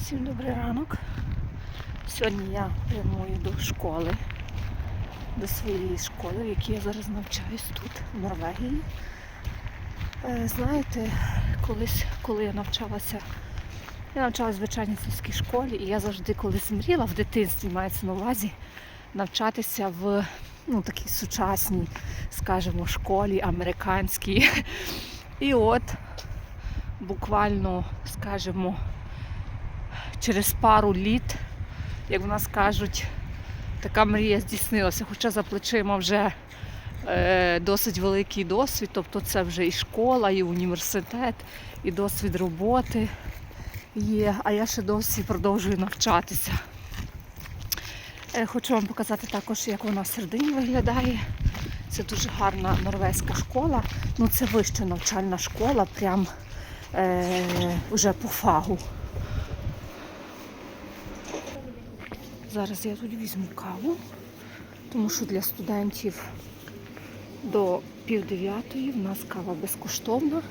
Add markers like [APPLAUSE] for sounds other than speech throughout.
Всім добрий ранок. Сьогодні я прямую до школи, до своєї школи, в якій я зараз навчаюсь тут, в Норвегії. Е, Знаєте, колись, коли я навчалася, я навчалася в звичайній сільській школі, і я завжди колись мріяла в дитинстві, мається на увазі, навчатися в ну, такій сучасній, скажімо, школі американській. І от буквально, скажімо, через пару літ, як в нас кажуть, така мрія здійснилася. Хоча за плечима вже е, досить великий досвід, тобто це вже і школа, і університет, і досвід роботи є, а я ще досі продовжую навчатися. Е, Хочу вам показати також, як вона всередині виглядає. Це дуже гарна норвезька школа. Ну, це вища навчальна школа, прям е, вже по фагу. Зараз я тут візьму каву, тому що для студентів до пів дев'ятої в нас кава безкоштовна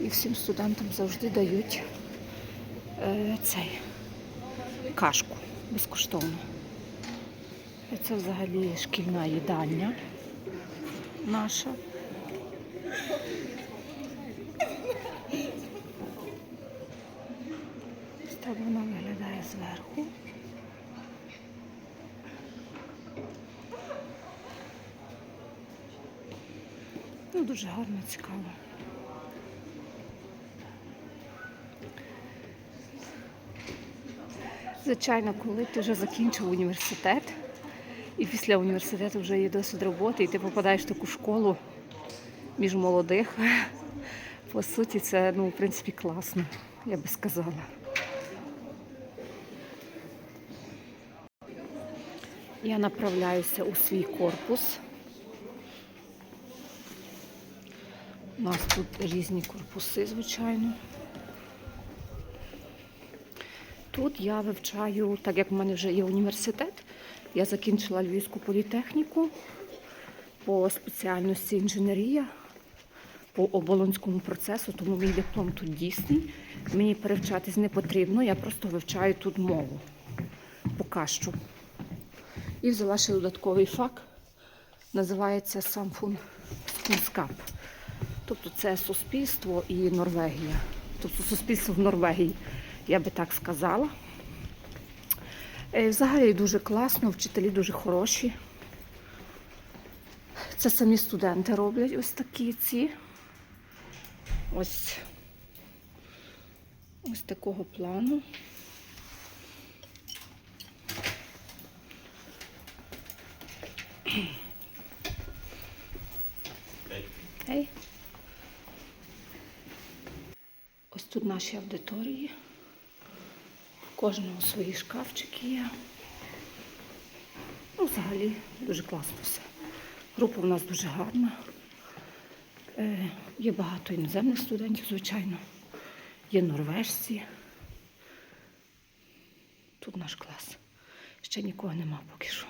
і всім студентам завжди дають е, цей кашку безкоштовно. Це взагалі шкільна їдальня наша. Ось Так вона виглядає зверху. Ну, дуже гарно, цікаво. Звичайно, коли ти вже закінчив університет, і після університету вже є досвід роботи, і ти попадаєш в таку школу між молодих. [LAUGHS] По суті, це, ну, в принципі, класно, я би сказала. Я направляюся у свій корпус. У нас тут різні корпуси, звичайно. Тут я вивчаю, так як в мене вже є університет, я закінчила Львівську політехніку по спеціальності інженерія, по оболонському процесу, тому мій диплом тут дійсний. Мені перевчатись не потрібно, я просто вивчаю тут мову. Поки що. І взяла ще додатковий фак, називається Самфунскунскап. Тобто це суспільство і Норвегія. Тобто суспільство в Норвегії, я би так сказала. Е, Взагалі дуже класно, вчителі дуже хороші. Це самі студенти роблять ось такі ці. Ось, ось такого плану. Гей. Ось тут наші аудиторії. Кожного свої шкафчики є. Ну, взагалі дуже класно все. Група у нас дуже гарна. Е, є багато іноземних студентів, звичайно. Є норвежці. Тут наш клас. Ще нікого нема поки що.